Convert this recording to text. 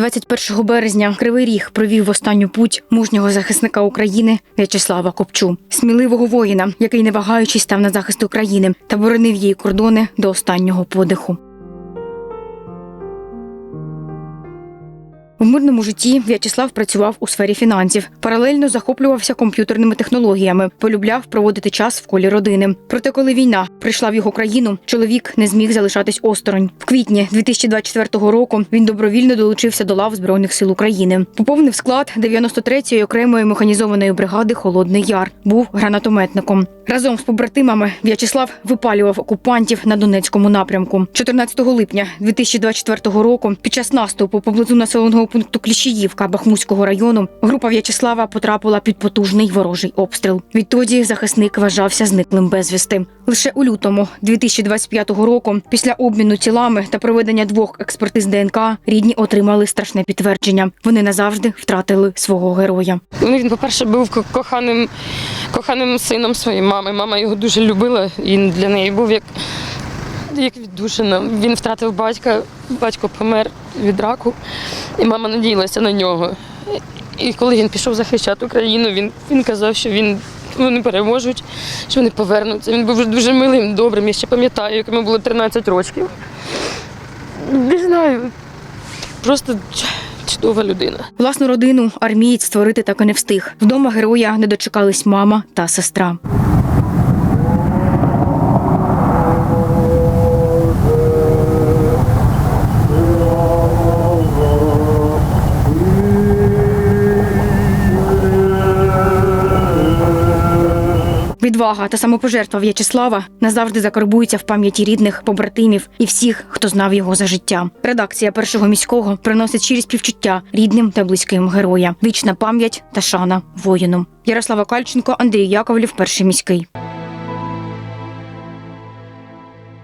21 березня Кривий Ріг провів останню путь мужнього захисника України В'ячеслава Копчу, сміливого воїна, який не вагаючись став на захист України та боронив її кордони до останнього подиху. В мирному житті В'ячеслав працював у сфері фінансів, паралельно захоплювався комп'ютерними технологіями, полюбляв проводити час в колі родини. Проте, коли війна прийшла в його країну, чоловік не зміг залишатись осторонь. В квітні 2024 року він добровільно долучився до лав збройних сил України. Поповнив склад 93-ї окремої механізованої бригади Холодний Яр. Був гранатометником. Разом з побратимами В'ячеслав випалював окупантів на Донецькому напрямку. 14 липня 2024 року, під час наступу поблизу населеного пункту Кліщіївка Бахмутського району, група В'ячеслава потрапила під потужний ворожий обстріл. Відтоді захисник вважався зниклим безвісти. Лише у лютому 2025 року, після обміну тілами та проведення двох експертиз ДНК, рідні отримали страшне підтвердження. Вони назавжди втратили свого героя. Ну, Він, по-перше, був коханим, коханим сином своєї мами. Мама його дуже любила. Він для неї був як, як віддушина. Він втратив батька, батько помер від раку, і мама надіялася на нього. І коли він пішов захищати Україну, він, він казав, що він, вони переможуть, що вони повернуться. Він був дуже милим, добрим. Я ще пам'ятаю, як йому було 13 років. Не знаю, просто чудова людина. Власну родину армієць створити так і не встиг. Вдома героя не дочекались мама та сестра. Відвага та самопожертва В'ячеслава назавжди закарбуються в пам'яті рідних, побратимів і всіх, хто знав його за життя. Редакція першого міського приносить щирі співчуття рідним та близьким героя. Вічна пам'ять та шана воїну. Ярослава Кальченко, Андрій Яковлів, перший міський.